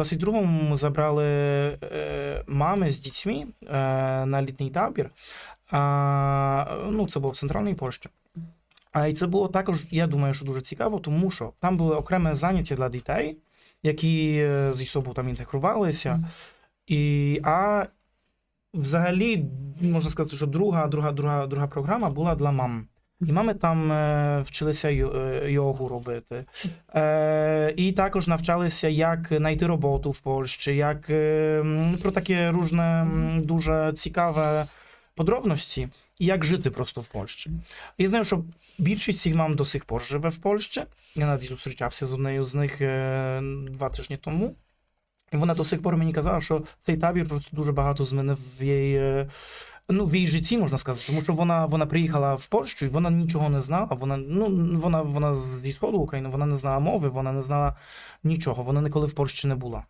22-му ми забрали е, мами з дітьми е, на літній табір. Ну, це було в центральній Польщі. А і це було також, я думаю, що дуже цікаво, тому що там були окреме заняття для дітей, які е, зі собою там інтегрувалися. І, а взагалі, можна сказати, що друга, друга, друга, друга програма була для мам. І мами там е, вчилися е, йогу робити. Е, і також навчалися, як знайти роботу в Польщі, як е, про таке różne дуже цікаве подробності, і як жити просто в Польщі. Я знаю, що більшість цих мам до сих пор живе в Польщі. Я навіть зустрічався з однією з них е, два тижні тому. І вона до сих пор мені казала, що цей табір просто дуже багато змінив в її, е, ну, в її житті, можна сказати. Тому що вона, вона приїхала в Польщу і вона нічого не знала. Вона, ну, вона, вона зі сходу України, вона не знала мови, вона не знала нічого. Вона ніколи в Польщі не була.